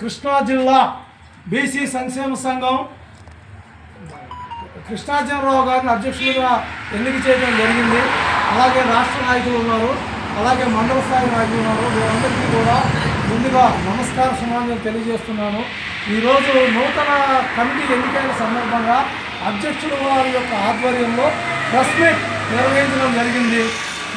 కృష్ణా జిల్లా బీసీ సంక్షేమ సంఘం కృష్ణార్జునరావు గారిని అధ్యక్షులుగా ఎన్నిక చేయడం జరిగింది. అలాగే రాష్ట్ర నాయకులు ఉన్నారు. అలాగే మండల స్థాయి నాయకులు ఉన్నారు. వీరందరికీ కూడా ముందుగా నమస్కార సమాజం తెలియజేస్తున్నాను. ఈరోజు నూతన కమిటీ ఎన్నికైన సందర్భంగా అధ్యక్షుడు వారి యొక్క ఆధ్వర్యంలో ప్రెస్ మీట్ నిర్వహించడం జరిగింది.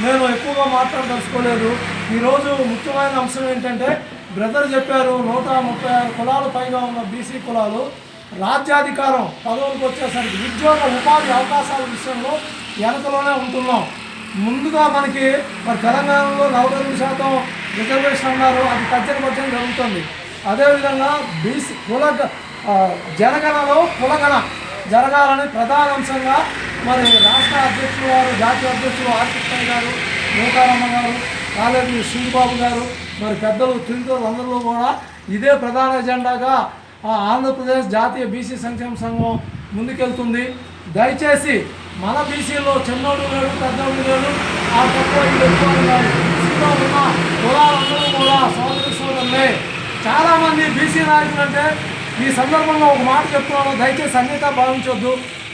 నేను ఎక్కువగా మాట్లాడదలుచుకోలేదు. ఈరోజు ముఖ్యమైన అంశం ఏంటంటే బ్రదర్ చెప్పారు నూట ముప్పై ఆరు కులాల పైగా ఉన్న బీసీ కులాలు. రాజ్యాధికారం పదవులకు వచ్చేసరికి ఉద్యోగ ఉపాధి అవకాశాల విషయంలో వెనకలోనే ఉంటున్నాం. ముందుగా మనకి మరి తెలంగాణలో నలభై రెండు శాతం రిజర్వేషన్ అన్నారు అది తగ్గిన పక్షం జరుగుతుంది. అదేవిధంగా బీసీ కుల జనగణలో కులగణ జరగాలని ప్రధాన అంశంగా మరి రాష్ట్ర అధ్యక్షులు వారు జాతీయ అధ్యక్షులు ఆర్కిష్ణ గారు నూకారమ్మ గారు కాలేజీ శ్రీబాబు గారు మరి పెద్దలు తిరుగుతులు అందరూ కూడా ఇదే ప్రధాన ఎజెండాగా ఆ ఆంధ్రప్రదేశ్ జాతీయ బీసీ సంక్షేమ సంఘం ముందుకెళ్తుంది దయచేసి మన బీసీలో చిన్నోడు లేడు పెద్దోడు లేడు ఆ తక్కువ ఉన్నారు. ఉన్న కులాలందరూ కూడా సోదరి సోదరులే చాలామంది బీసీ నాయకులు అంటే ఈ సందర్భంగా ఒక మాట చెప్తున్నాను దయచేసి అన్నిత భావించొద్దు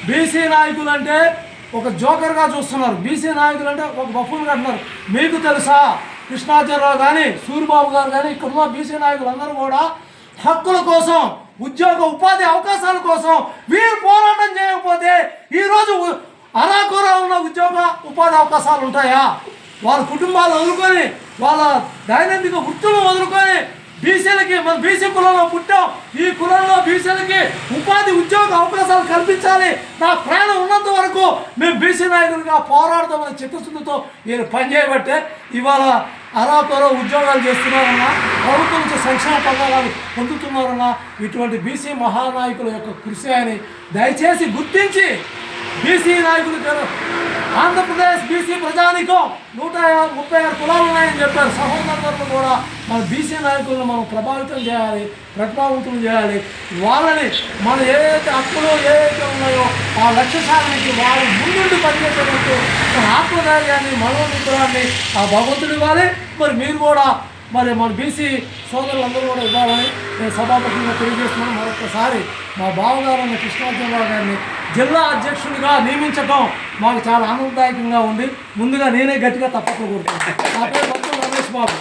బీసీ నాయకులు అంటే ఒక జోకర్గా చూస్తున్నారు. బీసీ నాయకులు అంటే ఒక గొప్పలు అంటున్నారు. మీకు తెలుసా? కృష్ణాచార్యరావు కానీ సూరిబాబు గారు కానీ ఇక్కడున్న బీసీ నాయకులు అందరూ కూడా హక్కుల కోసం ఉద్యోగ ఉపాధి అవకాశాల కోసం వీరు పోరాటం చేయకపోతే ఈరోజు ఉ- ఉన్న ఉద్యోగ ఉపాధి అవకాశాలు ఉంటాయా? వాళ్ళ కుటుంబాలు వదులుకొని వాళ్ళ దైనందిక వృత్తులు వదులుకొని బీసీలకి మన బీసీ కులంలో పుట్టాం. ఈ కులంలో బీసీలకి ఉపాధి ఉద్యోగ అవకాశాలు కల్పించాలి. నా ప్రాణం ఉన్న వరకు మేము బీసీ నాయకులుగా పోరాడతామని చిత్తశుద్ధితో మీరు పనిచేయబట్టే ఇవాళ అరాకొర ఉద్యోగాలు చేస్తున్నారన్నా ప్రభుత్వం నుంచి సంక్షేమ పథకాలు పొందుతున్నారన్నా ఇటువంటి బీసీ మహానాయకుల యొక్క కృషి అని దయచేసి గుర్తించి బీసీ నాయకులు గారు ఆంధ్రప్రదేశ్ బీసీ ప్రజానికం నూట ముప్పై ఆరు కులాలు ఉన్నాయని చెప్పారు. సహోదరులు కూడా మన బీసీ నాయకులను మనం ప్రభావితం చేయాలి ప్రతిభావంతులు చేయాలి. వాళ్ళని మన ఏదైతే హక్కులు ఏవైతే ఉన్నాయో ఆ లక్ష్య సాధనకి వారు ముందుండి పనిచేసేటట్టు మన ఆత్మధైర్యాన్ని మనోనిగ్రహాన్ని ఆ భగవంతుడు ఇవ్వాలి. మరి మీరు కూడా మరి మన బీసీ సోదరులందరూ కూడా ఇవ్వాలని నేను సభాపతిగా తెలియజేస్తున్నాను. మరొకసారి మా బావగారు కృష్ణార్జునరావు గారిని జిల్లా అధ్యక్షుడిగా నియమించడం మాకు చాలా ఆనందదాయకంగా ఉంది. ముందుగా నేనే గట్టిగా తప్పకుండా నా పేరు రమేష్ బాబు.